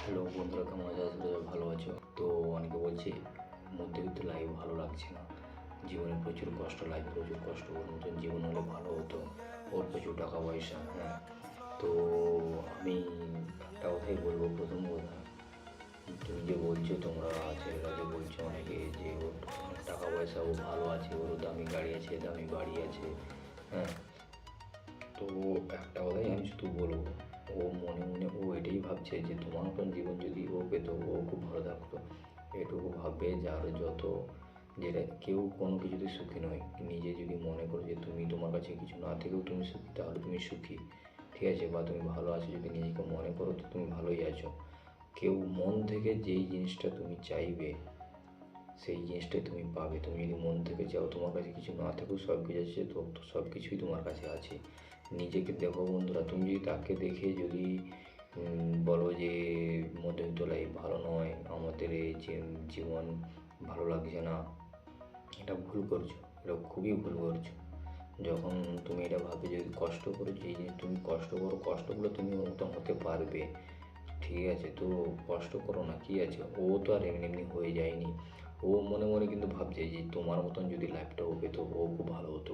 Hello বন্ধুরা, কেমন আছো? ভালো আছো। তো অনেকে বলছে মধ্যবিত্ত লাইফ ভালো লাগছে না। জীবনে প্রচুর কষ্ট লাইফ প্রচুর কষ্ট, ওর মতন জীবন হলে ভালো হতো। ওর প্রচুর টাকা পয়সা হ্যাঁ। তো আমি একটা কথাই বলব, প্রথম কথা, তুমি যে বলছো, তোমরা ছেলেরা যে বলছো অনেকে যে ওর টাকা পয়সা, ও ভালো আছে ওর দামি গাড়ি আছে, দামি বাড়ি আছে হ্যাঁ। তো একটা কথাই আমি শুধু বলব ও মনে মনে ও এটাই ভাবছে যে তোমার মতন জীবন যদি ও পেত ও খুব ভালো থাকতো। এটুকু ভাববে যার যত যেটা কেউ কোনো কিছুতে সুখী নয়। নিজে যদি মনে করো যে তুমি তোমার কাছে কিছু না থেকেও তুমি সুখী, তাহলে তুমি সুখী। ঠিক আছে? বা তুমি ভালো আছো যদি নিজেকে মনে করো, তো তুমি ভালোই আছো। কেউ মন থেকে যেই জিনিসটা তুমি চাইবে সেই জিনিসটাই তুমি পাবে। তুমি যদি মন থেকে চাও, তোমার কাছে কিছু না থাকেও সব কিছু আছে তো সব কিছুই তোমার কাছে আছে। নিজেকে দেখো বন্ধুরা, তুমি যদি তাকে দেখে যদি বলো যে, মধ্যবিত্ত লাইফ ভালো নয়, আমাদের এই জীবন ভালো লাগছে না, এটা ভুল করছ, এটা খুবই ভুল করছ। যখন তুমি এটা ভাবে যদি কষ্ট করো যে, তুমি কষ্ট করো, কষ্টগুলো তুমি মতন হতে পারবে। ঠিক আছে, তো কষ্ট করো না, কি আছে? ও তো আর এমনি এমনি হয়ে যায়নি। ও মনে মনে কিন্তু ভাবছে যে তোমার মতন যদি লাইফটা ও পেতো ও খুব ভালো হতো।